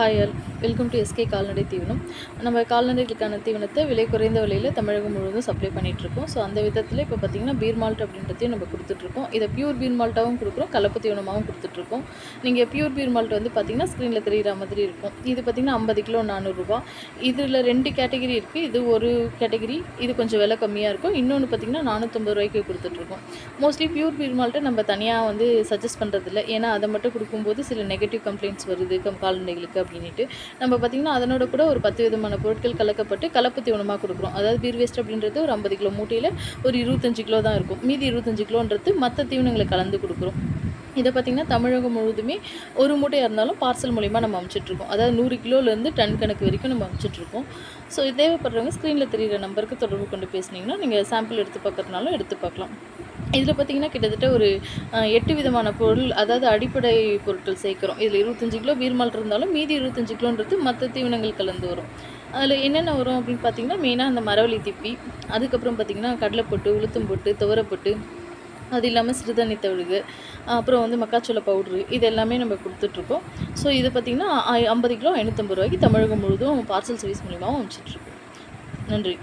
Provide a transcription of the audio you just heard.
هاي welcome to SK கால்நடை தீவனம் நம்ம கால்நடைகளுக்கான தீவனத்தை விலை குறைந்த விலையில் தமிழகம் முழுவதும் சப்ளை பண்ணிகிட்ருக்கோம் ஸோ அந்த விதத்தில் இப்போ பார்த்திங்கன்னா பீர் மால்ட் அப்படின்றதையும் நம்ம கொடுத்துட்ருக்கோம் இதை பியூர் பீர் மால்ட்டாகவும் கொடுக்குறோம் கலப்பு தீவனமாகவும் கொடுத்துட்ருக்கோம் நீங்கள் பியூர் பீர் மால்ட் வந்து பார்த்திங்கன்னா ஸ்க்ரீனில் தெரிகிற மாதிரி இருக்கும். இது பார்த்திங்கன்னா ஐம்பது கிலோ நானூறுரூவா இதில் ரெண்டு கேட்டகரி இருக்குது இது ஒரு கேட்டகரி இது கொஞ்சம் விலை கம்மியாக இருக்கும். இன்னொன்று பார்த்திங்கன்னா நானூற்றம்பது ரூபாய்க்கு கொடுத்துட்ருக்கோம் மோஸ்ட்லி பியூர் பீர் மால்ட்டை நம்ம தனியாக வந்து சஜஸ்ட் பண்ணுறதில்ல ஏன்னா அதை மட்டும் கொடுக்கும்போது சில நெகட்டிவ் கம்ப்ளைண்ட்ஸ் வருது கம் கால்நடைகளுக்கு அப்படின்ட்டு நம்ம பார்த்திங்கன்னா அதனோட கூட ஒரு பத்து விதமான பொருட்கள் கலக்கப்பட்டு கலப்பு தீவனமாக கொடுக்குறோம். அதாவது பீர் வேஸ்ட் அப்படின்றது ஒரு ஐம்பது கிலோ மூட்டையில் ஒரு இருபத்தஞ்சி கிலோ தான் இருக்கும். மீதி இருபத்தஞ்சி கிலோன்றது மற்ற தீவனங்களை கலந்து கொடுக்குறோம். இதை பார்த்திங்கன்னா தமிழகம் முழுவதுமே ஒரு மூட்டையாக இருந்தாலும் பார்சல் மூலிமா நம்ம அமுச்சிட்ருக்கோம் அதாவது நூறு கிலோலேருந்து டன் கணக்கு வரைக்கும் நம்ம அமுச்சிட்ருக்கோம் ஸோ தேவைப்படுறவங்க ஸ்க்ரீனில் தெரிகிற நம்பருக்கு தொடர்பு கொண்டு பேசுனீங்கன்னா நீங்கள் சாம்பிள் எடுத்து பார்க்குறதுனாலும் எடுத்து பார்க்கலாம். இதில் பார்த்திங்கன்னா கிட்டத்தட்ட ஒரு எட்டு விதமான பொருள் அதாவது அடிப்படை பொருட்கள் சேர்க்குறோம். இதில் இருபத்தஞ்சி கிலோ பீர்மால் இருந்தாலும் மீதி இருபத்தஞ்சி கிலோன்றது மற்ற தீவனங்கள் கலந்து வரும். அதில் என்னென்ன வரும் அப்படின்னு பார்த்தீங்கன்னா மெயினாக அந்த மரவள்ளி திப்பி அதுக்கப்புறம் பார்த்திங்கன்னா கடலைப்பொட்டு உளுத்தம் பொட்டு துவரப்பொட்டு அது இல்லாமல் சிறுதானி தவிழுகு அப்புறம் வந்து மக்காச்சோள பவுட்ரு இது எல்லாமே நம்ம கொடுத்துட்ருக்கோம். ஸோ இது பார்த்திங்கன்னா ஐம்பது கிலோ ஐநூற்றம்பது ரூபாய்க்கு தமிழகம் முழுவதும் பார்சல் சர்வீஸ் மூலிமாவும் அனுப்பிச்சிட்ருக்கோம் நன்றி.